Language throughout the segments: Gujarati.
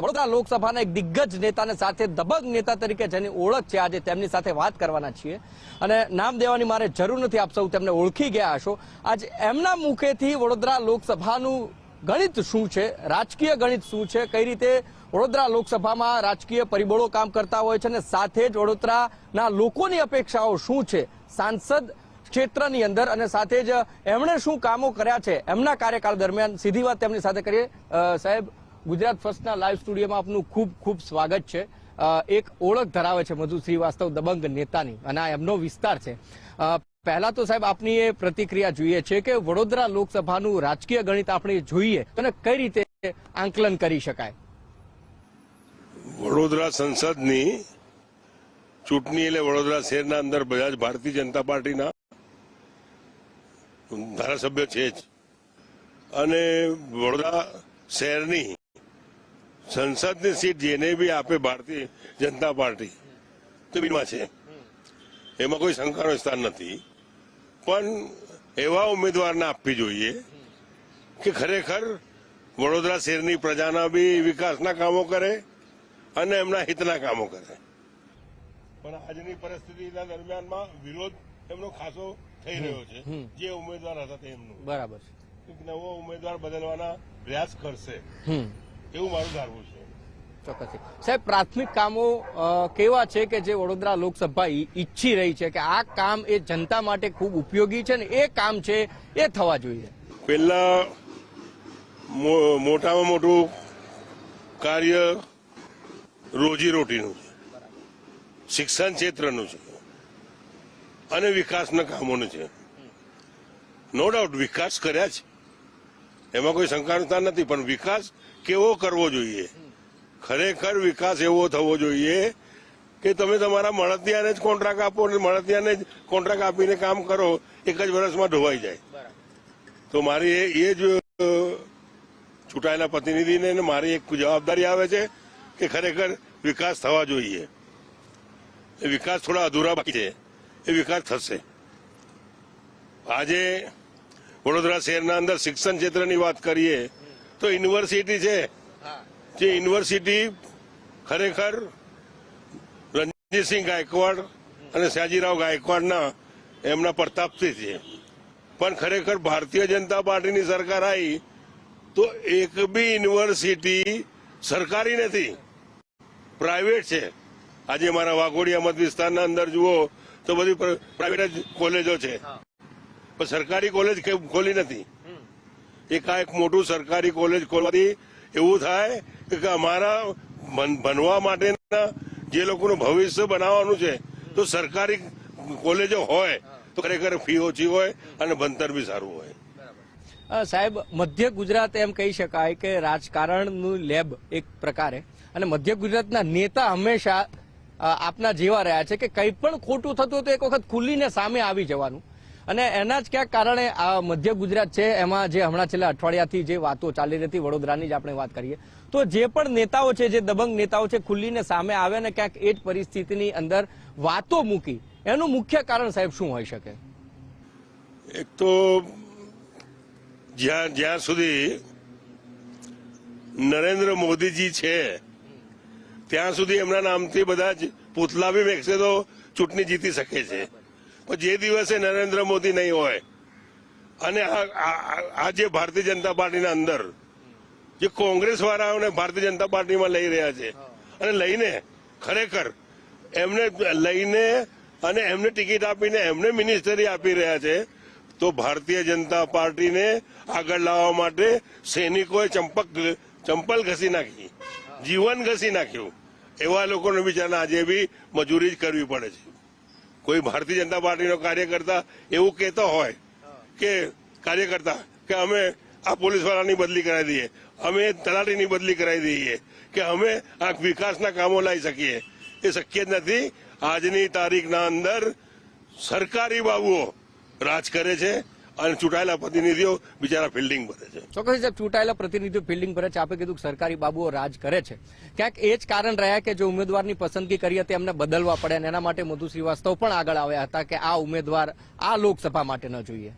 વડોદરા લોકસભાના એક દિગ્ગજ નેતાને સાથે દબંગ નેતા તરીકે જેની ઓળખ છે આજે તેમની સાથે વાત કરવાના છીએ. અને નામ દેવાની મારે જરૂર નથી, આપ સૌ તેમને ઓળખી ગયા હશો. આજ એમના મુખેથી વડોદરા લોકસભાનું ગણિત શું છે? રાજકીય ગણિત શું છે? કઈ રીતે વડોદરા લોકસભામાં રાજકીય પરિબળો કામ કરતા હોય છે અને સાથે જ વડોદરાના લોકોની અપેક્ષાઓ શું છે? સાંસદ ક્ષેત્રની અંદર અને સાથે જ એમણે શું કામો કર્યા છે? એમના કાર્યકાળ દરમિયાન સીધી વાત તેમની સાથે કરીએ. સાહેબ ગુજરાત ફર્સ્ટના લાઈવ સ્ટુડિયોમાં આપનું ખૂબ ખૂબ સ્વાગત છે. એક ઓળખ ધરાવે છે મધુ શ્રીવાસ્તવ દબંગ નેતાની અને આ એમનો વિસ્તાર છે. પહેલા તો સાહેબ આપની એ પ્રતિક્રિયા જોઈએ છે કે વડોદરા લોકસભાનું રાજકીય ગણિત આપણે જોઈએ અને કઈ રીતે આંકલન કરી શકાય? વડોદરા સંસદની ચૂંટણી એટલે વડોદરા શહેરના અંદર બધા જ ભારતીય જનતા પાર્ટીના ધારાસભ્ય છે જ. અને વડોદરા શહેરની સંસદની સીટ જેને બી આપે ભારતીય જનતા પાર્ટી તો બીમાં છે. એમાં કોઈ શંકાનો સ્થાન નથી. પણ એવા ઉમેદવારને આપવી જોઈએ કે ખરેખર વડોદરા શહેરની પ્રજાના બી વિકાસના કામો કરે અને એમના હિતના કામો કરે. પણ આજની પરિસ્થિતિના દરમિયાનમાં વિરોધ એમનો ખાસો થઈ રહ્યો છે. જે ઉમેદવાર હતા તેમનું. બરાબર છે. નવો ઉમેદવાર બદલવાના પ્રયાસ કરશે. એવું મારું ધારવું છે. ચોક્કસ સાહેબ પ્રાથમિક કામો કેવા છે કે જે વડોદરા લોકસભા ઈચ્છી રહી છે કે આ કામ એ જનતા માટે ખૂબ ઉપયોગી છે ને એ કામ છે એ થવા જોઈએ? મો- મોટામાં મોટું કાર્ય રોજીરોટીનું છે. શિક્ષણ ક્ષેત્રનું છે. અને વિકાસના કામોનું છે. નો ડાઉટ વિકાસ કર્યા છે. એમાં કોઈ શંકાનું નથી, પણ વિકાસ કેવો કરવો જોઈએ? ખરેખર વિકાસ એવો થવો જોઈએ કે તમે તમારા મળતિયાને જ કોન્ટ્રાક્ટ આપો અને મળતિયાને જ કોન્ટ્રાક્ટ આપીને કામ કરો, એક જ વર્ષમાં ઢોવાઈ જાય. તો મારી એ જ ચૂંટાયેલા પ્રતિનિધિને મારી એક જવાબદારી આવે છે કે ખરેખર વિકાસ થવા જોઈએ. એ વિકાસ થોડા અધૂરા બાકી છે. એ વિકાસ થશે. આજે વડોદરા શહેરના અંદર શિક્ષણ ક્ષેત્રની વાત કરીએ, તો યુનિવર્સિટી છે. જે યુનિવર્સિટી ખરેખર રણજીતસિંહ ગાયકવાડ અને સયાજીરાવ ગાયકવાડના એમના પ્રતાપથી છે. પણ ખરેખર ભારતીય જનતા પાર્ટીની સરકાર આવી તો એક બી યુનિવર્સિટી સરકારી નથી. પ્રાઇવેટ છે. આજે મારા વાઘોડિયા મત વિસ્તારના અંદર જુઓ, તો બધી પ્રાઇવેટ કોલેજો છે. પણ સરકારી કોલેજ ખોલી નથી. એકાએક મોટું સરકારી કોલેજ ખોલવાથી એવું થાય કે અમારા ભણ- ભણવા માટેના જે લોકોનું ભવિષ્ય બનાવવાનું છે, તો સરકારી કોલેજો હોય, તો ખરેખર ફી ઓછી હોય અને ભણતર બી સારું હોય. સાહેબ, મધ્ય ગુજરાત એમ કહી શકાય કે રાજકારણનું લેબ એક પ્રકારે અને મધ્ય ગુજરાતના નેતા હંમેશા આપના જેવા રહ્યા છે કે કંઈ પણ ખોટું થતું તો એક વખત ખુલ્લીને સામે આવી જવાનું. અને એના જ ક્યાંક કારણે આ મધ્ય ગુજરાત છે, એમાં જે હમણાં છેલ્લા અઠવાડિયાથી જે વાતો ચાલી રહી હતી, વડોદરાની જ આપણે વાત કરીએ. તો જે પણ નેતાઓ છે, જે દબંગ નેતાઓ છે, ખુલ્લીને સામે આવે ને ક્યાંક એ જ પરિસ્થિતિની અંદર વાતો મૂકી, એનું મુખ્ય કારણ સાહેબ શું હોઈ શકે? એક તો જ્યાં જ્યાં સુધી નરેન્દ્ર મોદીજી છે, ત્યાં સુધી એમના નામથી બધા જ પૂતલા બી મેકશે તો ચૂંટણી જીતી શકે છે. પણ જે દિવસે નરેન્દ્ર મોદી નહીં હોય, અને આ- આ આ જે ભારતીય જનતા પાર્ટીના અંદર, જે કોંગ્રેસ વાળાઓને ભારતીય જનતા પાર્ટીમાં લઈ રહ્યા છે, અને લઈને ખરેખર એમને લઈને અને એમને ટિકિટ આપીને એમને મિનિસ્ટરી આપી રહ્યા છે, તો ભારતીય જનતા પાર્ટીને આગળ લાવવા માટે સૈનિકોએ ચંપક ચંપલ ઘસી નાખી, જીવન ઘસી નાખ્યું. એવા લોકોને બિચારા આજે બી મજૂરી જ કરવી પડે છે. કોઈ ભારતીય જનતા પાર્ટીનો કાર્યકર્તા એવું કહેતો હોય કે કાર્યકર્તા કે અમે આ પોલીસવાળાની બદલી કરાવી દઈએ, અમે તલાટીની બદલી કરાવી દઈએ, કે અમે આ વિકાસના કામો લાવી શકીએ, એ શક્ય જ નથી. આજની તારીખના અંદર સરકારી બાબુઓ રાજ કરે છે અને ચૂંટાયેલા પ્રતિનિધિઓ બિચારા ફિલ્ડિંગ ભરે છે. ચોક્કસ સાહેબ ચૂંટાયેલા પ્રતિનિધિઓ ફિલ્ડિંગ ભરે છે. આપે કીધું સરકારી બાબુઓ રાજ કરે છે. ક્યાંક એ જ કારણ રહ્યા કે જો ઉમેદવારની પસંદગી કરી હતી એમને બદલવા પડે અને એના માટે મધુ શ્રીવાસ્તવ પણ આગળ આવ્યા હતા કે આ ઉમેદવાર આ લોકસભા માટે ન જોઈએ.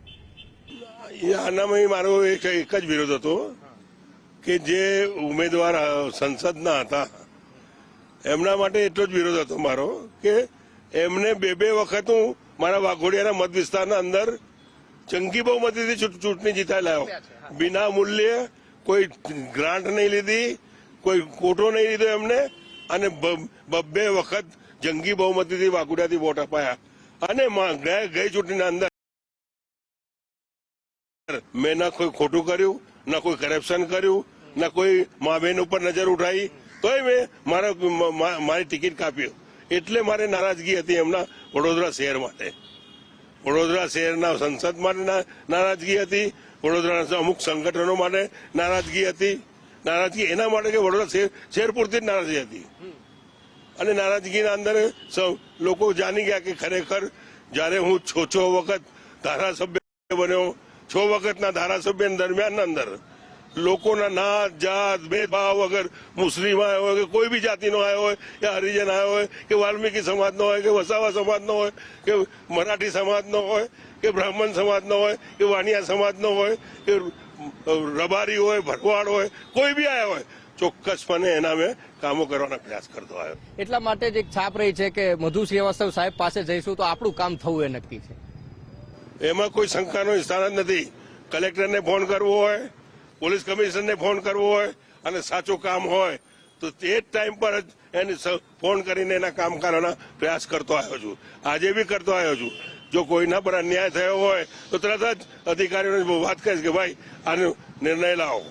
આનામાં મારો એક એક જ વિરોધ હતો કે જે ઉમેદવાર સંસદના હતા એમના માટે એટલો જ વિરોધ હતો મારો કે એમને બે બે વખત હું મારા વાઘોડિયાના મત વિસ્તારના અંદર જંગી બહુમતીથી ચૂંટ- ચૂંટણી જીતા લાવ્યો વિના મૂલ્યે કોઈ ગ્રાન્ટ નહીં લીધી, કોઈ કોટો નહીં લીધો એમને, અને બબ્બે વખત જંગી બહુમતીથી વાકુડાથી વોટ અપાયા. અને ગઈ ચૂંટણીના અંદર મેં ના કોઈ ખોટું કર્યું, ના કોઈ કરપ્શન કર્યું, ના કોઈ મા બહેન ઉપર નજર ઉઠાવી તોય મેં મારા મારી ટિકિટ કાપી એટલે મારે નારાજગી હતી એમના વડોદરા શહેર માટે. વડોદરા શહેરના સંસદ માટે નારાજગી હતી. વડોદરાના અમુક સંગઠનો માટે નારાજગી હતી. નારાજગી એના માટે કે વડોદરા શહેર શહેર પૂરતી જ નારાજગી હતી. અને નારાજગીના અંદર સૌ લોકો જાણી ગયા કે ખરેખર જ્યારે હું છ છ વખત ધારાસભ્ય બન્યો, છ વખતના ધારાસભ્ય દરમિયાન અંદર લોકોના નાત જાત ભેદભાવ વગર મુસ્લિમ આવ્યો હોય કે કોઈ બી જાતિનો આવ્યો હોય કે હરિજન આવ્યો હોય કે વાલ્મીકી સમાજનો હોય કે વસાવા સમાજનો હોય કે મરાઠી સમાજનો હોય કે બ્રાહ્મણ સમાજનો હોય કે વાણિયા સમાજનો હોય કે રબારી હોય ભરવાડ હોય કોઈ બી આવ્યો હોય ચોક્કસપણે એના મેં કામો કરવાના પ્રયાસ કરતો આવ્યો એટલા માટે જ એક છાપ રહી છે કે મધુ શ્રીવાસ્તવ સાહેબ પાસે જઈશું તો આપણું કામ થવું એ નક્કી છે. એમાં કોઈ શંકાનો સ્થાન જ નથી. કલેક્ટરને ફોન કરવો હોય પોલીસ કમિશનરને ફોન કરવો હોય અને સાચું કામ હોય, તો તે જ ટાઈમ પર જ એને ફોન કરીને એના કામ કરવાના પ્રયાસ કરતો આવ્યો છું. આજે બી કરતો આવ્યો છું. જો કોઈના પર અન્યાય થયો હોય, તો તરત જ અધિકારીઓને વાત કરીશ કે ભાઈ, આનો નિર્ણય લાવો.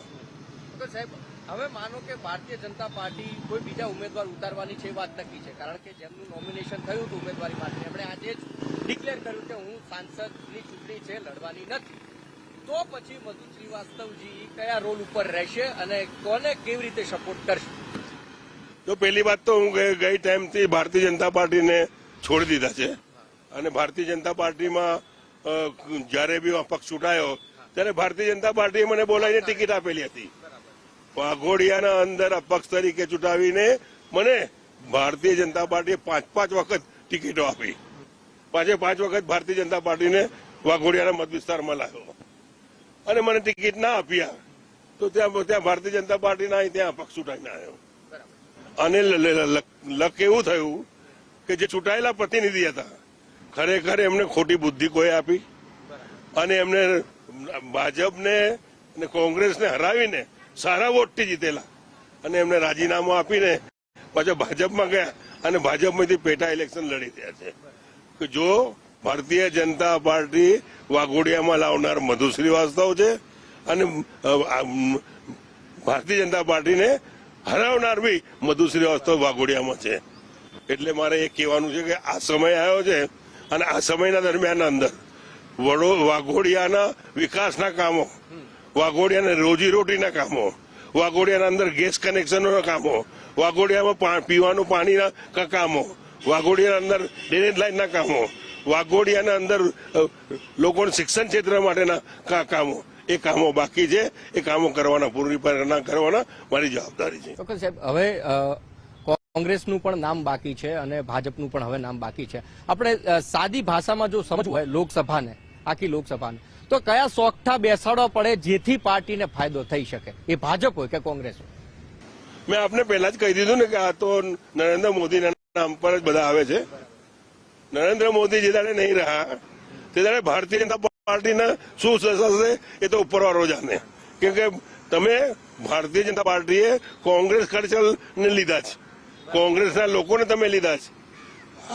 હવે માનો કે ભારતીય જનતા પાર્ટી કોઈ બીજા ઉમેદવાર ઉતારવાની છે વાત નક્કી છે. કારણ કે જેમનું નોમિનેશન થયું હતું ઉમેદવારી માટે, એમણે આજે જ ડિક્લેર કર્યું કે હું સાંસદની ચૂંટણી છે, લડવાની નથી. તો પછી મધુ શ્રીવાસ્તવજી કયા રોલ ઉપર રહેશે અને કોને કેવી રીતે સપોર્ટ કરશે? તો પહેલી વાત તો હું ગઈ ટાઈમથી ભારતીય જનતા પાર્ટીને છોડી દીધા છે. અને ભારતીય જનતા પાર્ટીમાં જ્યારે બી પક્ષ ચૂંટાયો, ત્યારે ભારતીય જનતા પાર્ટીએ મને બોલાવીને ટિકિટ આપેલી હતી. વાઘોડિયાના અંદર અપક્ષ તરીકે ચૂંટાવીને મને ભારતીય જનતા પાર્ટીએ પાંચ પાંચ વખત ટિકિટો આપી. પાંચે પાંચ વખત ભારતીય જનતા પાર્ટીને વાઘોડિયાના મત વિસ્તારમાં લાવ્યો. અને મને ટિકિટ ના આપ્યા. તો ત્યાં ત્યાં ભારતીય જનતા પાર્ટીના ત્યાં અપક્ષ ચૂંટાઈને આવ્યો. અને લક એવું થયું કે જે ચૂંટાયેલા પ્રતિનિધિ હતા, ખરેખર એમને ખોટી બુદ્ધિ કોઈ આપી. અને એમને ભાજપને અને કોંગ્રેસને હરાવીને સારા વોટથી જીતેલા. અને એમને રાજીનામું આપીને પાછા ભાજપમાં ગયા. અને ભાજપમાંથી પેટા ઇલેક્શન લડી રહ્યા છે. કે જો ભારતીય જનતા પાર્ટી વાઘોડિયામાં લાવનાર મધુ શ્રીવાસ્તવ છે અને ભારતીય જનતા પાર્ટીને હરાવનાર બી મધુ શ્રીવાસ્તવ વાઘોડિયામાં છે. એટલે મારે એ કહેવાનું છે કે આ સમય આવ્યો છે અને આ સમયના દરમિયાન અંદર વડો, વાઘોડિયાના વિકાસના કામો, વાઘોડિયાના રોજીરોટીના કામો, વાઘોડિયાના અંદર ગેસ કનેક્શનોના કામો, વાઘોડિયામાં પીવાનું પાણીના કામો, વાઘોડિયાના અંદર ડ્રેનેજ લાઇનના કામો વાઘોડિયાના અંદર લોકોને શિક્ષણ ક્ષેત્ર માટેના કામો. એ કામો બાકી છે. એ કામો કરવાના પૂરી ના કરવાના મારી જવાબદારી છે. ચોક્કસ સાહેબ હવે કોંગ્રેસનું પણ નામ બાકી છે અને ભાજપનું પણ હવે નામ બાકી છે. આપણે સાદી ભાષામાં જો સમજવું હોય લોકસભાને આખી લોકસભાને તો કયા સોગઠા બેસાડવા પડે જેથી પાર્ટીને ફાયદો થઈ શકે? એ ભાજપ હોય કે કોંગ્રેસ હોય? મેં આપને પહેલા જ કહી દીધું ને કે આ તો નરેન્દ્ર મોદીના નામ પર જ બધા આવે છે. નરેન્દ્ર મોદી જે દાડે નહીં રહ્યા, તે દાડે ભારતીય જનતા પાર્ટીના શું થશે એ તો ઉપરવાળો જાણે. કેમ કે તમે ભારતીય જનતા પાર્ટીએ કોંગ્રેસ કલ્ચરને લીધા છે. કોંગ્રેસના લોકોને તમે લીધા છે.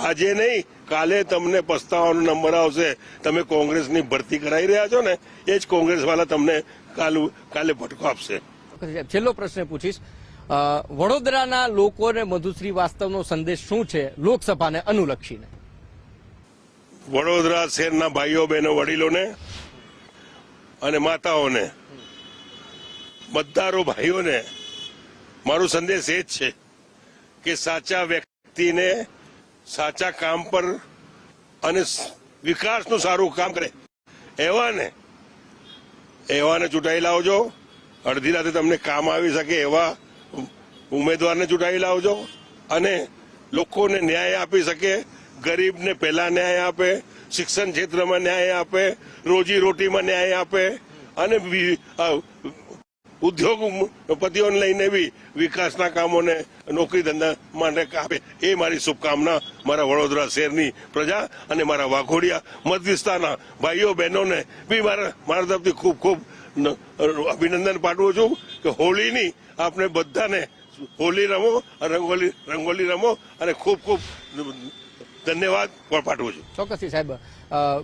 આજે નહીં, કાલે તમને પસ્તાવાનો નંબર આવશે. તમે કોંગ્રેસની ભરતી કરાવી રહ્યા છો ને, એ જ કોંગ્રેસ વાળા તમને કાલ, કાલે ભટકો આપશે. છેલ્લો પ્રશ્ન પૂછીશ. વડોદરાના લોકોને મધુશ્રી વાસ્તવનો સંદેશ શું છે લોકસભાને અનુલક્ષીને? વડોદરા શહેરના ભાઈઓ, બહેનો, વડીલોને અને માતાઓને મતદારો ભાઈઓને મારો સંદેશ એ જ છે કે સાચા વ્યક્તિને સાચા કામ પર અને વિકાસનું સારું કામ કરે. એવાને એવાને ચૂંટાઈ લાવજો. અડધી રાતે તમને કામ આવી શકે એવા ઉમેદવારને ચૂંટાઈ લાવજો અને લોકોને ન્યાય આપી શકે ગરીબને પહેલા ન્યાય આપે, શિક્ષણ ક્ષેત્રમાં ન્યાય આપે, રોજી રોટીમાં ન્યાય આપે અને ઉદ્યોગપતિઓને લઈને બી વિકાસના કામોને નોકરી ધંધા માટે આપે. એ મારી શુભકામના મારા વડોદરા શહેરની પ્રજા અને મારા વાઘોડિયા મત વિસ્તારના ભાઈઓ, બહેનોને બી મારા મારા તરફથી ખૂબ ખૂબ અભિનંદન પાઠવું છું કે હોળીની આપણે બધાને હોળી રમો, રંગોલી રંગોલી રમો અને ખૂબ ખૂબ ધન્યવાદ પાઠવું છું. ચોક્કસથી સાહેબ.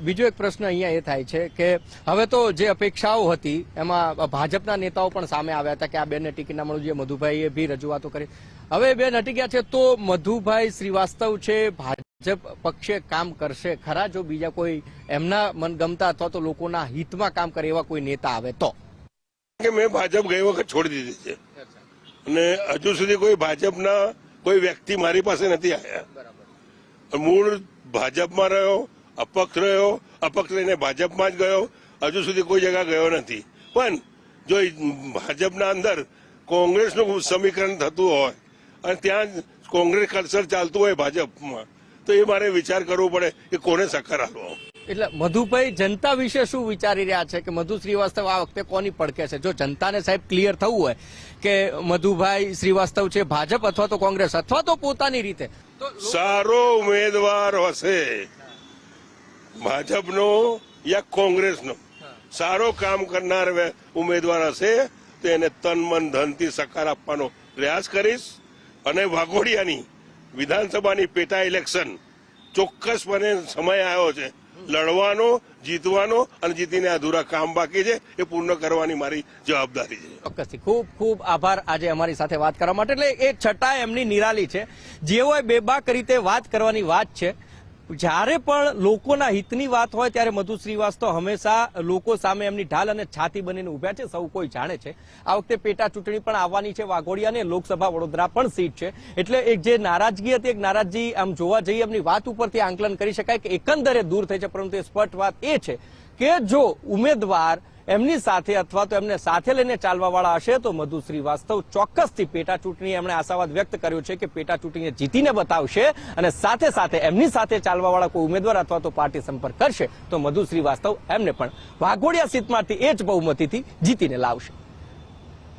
બીજો એક પ્રશ્ન અહીંયા એ થાય છે કે હવે તો જે અપેક્ષાઓ હતી એમાં ભાજપના નેતાઓ પણ સામે આવ્યા હતા કે આ બેનને ટિકિટ ના મળવું જોઈએ મધુભાઈએ બી રજૂઆતો કરી. હવે બેન હટી ગયા છે તો મધુભાઈ શ્રીવાસ્તવ છે ભાજપ પક્ષે કામ કરશે ખરા? જો બીજા કોઈ એમના મનગમતા અથવા તો લોકોના હિતમાં કામ કરે એવા કોઈ નેતા આવે તો? કે મેં ભાજપ ગઈ વખત છોડી દીધી છે. અને હજુ સુધી કોઈ ભાજપના કોઈ વ્યક્તિ મારી પાસે નથી આવ્યા મૂળ ભાજપમાં રહ્યો, અપક્ષ રહ્યો, અપક્ષ લઈને ભાજપમાં જ ગયો. હજુ સુધી કોઈ જગ્યા ગયો નથી. પણ જો ભાજપના અંદર કોંગ્રેસનું સમીકરણ થતું હોય અને ત્યાં કોંગ્રેસ કલ્ચર ચાલતું હોય ભાજપમાં, તો એ મારે વિચાર કરવો પડે કે કોને સકાર આપવો. એટલે મધુભાઈ, જનતા વિશે શું વિચારી રહ્યા છે કે મધુ શ્રીવાસ્તવ આ વખતે કોની પડકે છે? જો જનતાને સાહેબ ક્લિયર થવું હોય કે મધુભાઈ શ્રીવાસ્તવ છે ભાજપ અથવા તો કોંગ્રેસ અથવા તો પોતાની રીતે સારો ઉમેદવાર હશે ભાજપનો યા કોંગ્રેસનો? સારો કામ કરનાર ઉમેદવાર હશે તો એને તન, મન, ધનથી સકાર આપવાનો પ્રયાસ કરીશ અને વાઘોડિયાની વિધાનસભાની પેટા ઇલેક્શન ચોક્કસપણે સમય આવ્યો છે. લડવાનો, જીતવાનો અને જીતીને અધૂરા કામ બાકી છે, એ પૂર્ણ કરવાની મારી જવાબદારી છે. ચોક્કસથી. ખૂબ ખૂબ આભાર આજે અમારી સાથે વાત કરવા માટે. એટલે એ છટા એમની નિરાલી છે. જેઓએ બેબાક રીતે વાત કરવાની વાત છે જ્યારે પણ લોકોના હિતની વાત હોય ત્યારે મધુ શ્રીવાસ્તવ હંમેશા લોકો સામે એમની ઢાલ અને છાતી બનીને ઉભ્યા છે, સૌ કોઈ જાણે છે. આ વખતે પેટા ચૂંટણી પણ આવવાની છે વાઘોડિયા અને લોકસભા વડોદરા પણ સીટ છે. એટલે એક જે નારાજગી હતી, એક નારાજગી આમ જોવા જઈએ, એમની વાત ઉપરથી આંકલન કરી શકાય કે એકંદરે દૂર થઈ છે, પરંતુ એ સ્પષ્ટ વાત એ છે કે જો ઉમેદવાર એમની સાથે અથવા તો એમને સાથે લઈને ચાલવા વાળા હશે તો મધુ શ્રીવાસ્તવ ચોક્કસથી પેટા ચૂંટણી એમણે આશાવાદ વ્યક્ત કર્યો છે કે પેટા ચૂંટણીને જીતીને બતાવશે અને સાથે સાથે એમની સાથે ચાલવા વાળા કોઈ ઉમેદવાર અથવા તો પાર્ટી સંપર્ક કરશે તો મધુ શ્રીવાસ્તવ એમને પણ વાઘોડિયા સીટમાંથી એ જ બહુમતીથી જીતીને લાવશે.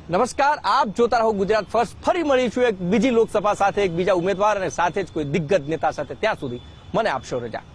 નમસ્કાર, આપ જોતા રહો ગુજરાત ફર્સ્ટ. ફરી મળીશું એક બીજી લોકસભા સાથે, એક બીજા ઉમેદવાર અને સાથે જ કોઈ દિગ્ગજ નેતા સાથે ત્યાં સુધી. મને આપશો રજા.